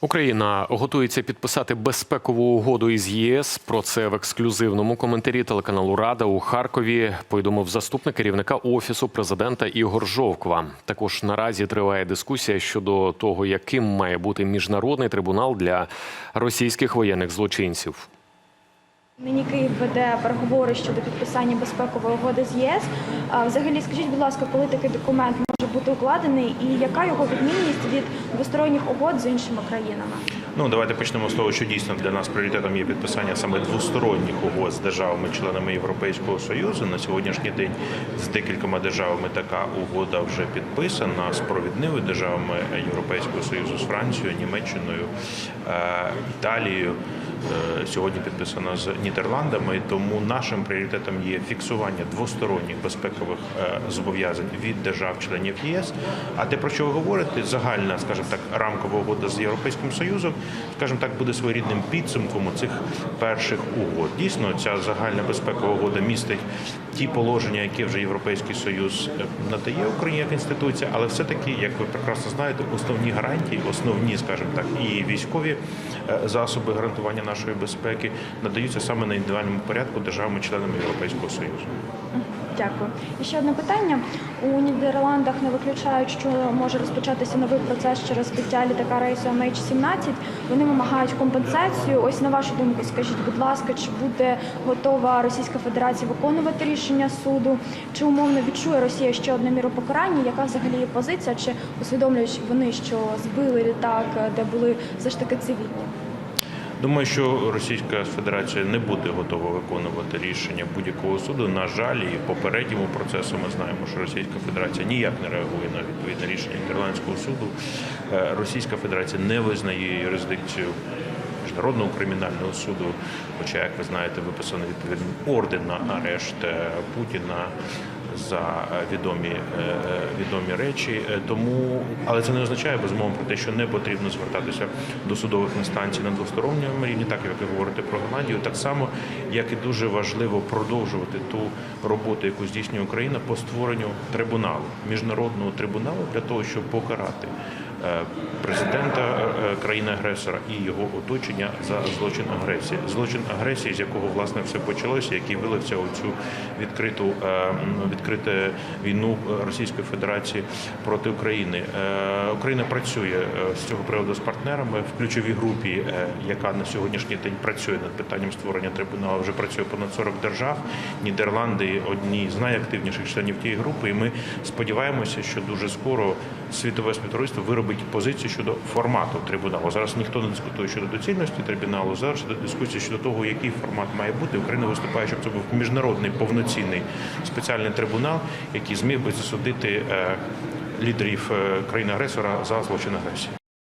Україна готується підписати безпекову угоду із ЄС. Про це в ексклюзивному коментарі телеканалу Рада у Харкові повідомив заступник керівника офісу президента Ігор Жовква. Також наразі триває дискусія щодо того, яким має бути міжнародний трибунал для російських воєнних злочинців. Нині Київ веде переговори щодо підписання безпекової угоди з ЄС. Взагалі, скажіть, будь ласка, коли такий документ може бути укладений, і яка його відмінність від двосторонніх угод з іншими країнами? Ну давайте почнемо з того, що дійсно для нас пріоритетом є підписання саме двосторонніх угод з державами-членами Європейського союзу. На сьогоднішній день з декількома державами така угода вже підписана з провідними державами Європейського союзу з Францією, Німеччиною, е, Італією. Е, Сьогодні підписана з Нідерландами, тому нашим пріоритетом є фіксування двосторонніх безпекових е, зобов'язань від держав-членів ЄС. А те, про що ви говорите, загальна, скажімо так, рамкова угода з Європейським Союзом, скажімо так, буде своєрідним підсумком цих перших угод. Дійсно, ця загальна безпекова угода містить ті положення, які вже Європейський Союз е, надає Україні як інституція, але все-таки, як ви прекрасно знаєте, основні гарантії, основні, скажімо так, і військові е, засоби гарантування нашої безпеки надаються саме на індивідуальному порядку державами-членами Європейського Союзу. Дякую. І ще одне питання. У Нідерландах не виключають, що може розпочатися новий процес через збиття літака рейсу MH17. Вони вимагають компенсацію. Ось на вашу думку, скажіть, будь ласка, чи буде готова Російська Федерація виконувати рішення суду? Чи умовно відчує Росія ще одну міру покарання? Яка взагалі є позиція? Чи усвідомлюють вони, що збили літак, де були все ж таки цивільні? Думаю, що Російська Федерація не буде готова виконувати рішення будь-якого суду. На жаль, і попередньому процесу ми знаємо, що Російська Федерація ніяк не реагує на відповідне рішення Нідерландського суду. Е, Російська Федерація не визнає юрисдикцію міжнародного кримінального суду. Хоча, як ви знаєте, виписано відповідний орден на арешт е, Путіна за е, відомі, е, е, відомі речі. Тому, але це не означає безумовно про те, що не потрібно звертатися до судових інстанцій на двосторонньому рівні, так як ви говорите про Голландію, так само як і дуже важливо продовжувати ту роботу, яку здійснює Україна по створенню трибуналу міжнародного трибуналу для того, щоб покарати. Е, Президента е, країни-агресора і його оточення за злочин агресії, злочин агресії, з якого власне все почалося, який вилився у цю відкриту е, м, відкрите війну е, Російської Федерації проти України. Е, Україна працює е, з цього приводу з партнерами в ключовій групі, е, яка на сьогоднішній день працює над питанням створення трибуналу. Вже працює понад 40 держав. Нідерланди одні з найактивніших членів тієї групи. І ми сподіваємося, що дуже скоро світове співтовариство виробить позицію щодо формату трибуналу. Зараз ніхто не дискутує щодо доцільності трибуналу. Зараз дискусія щодо того, який формат має бути. Україна виступає, щоб це був міжнародний повноцінний спеціальний трибунал, який зміг би засудити е, лідерів країни агресора за злочин агресії.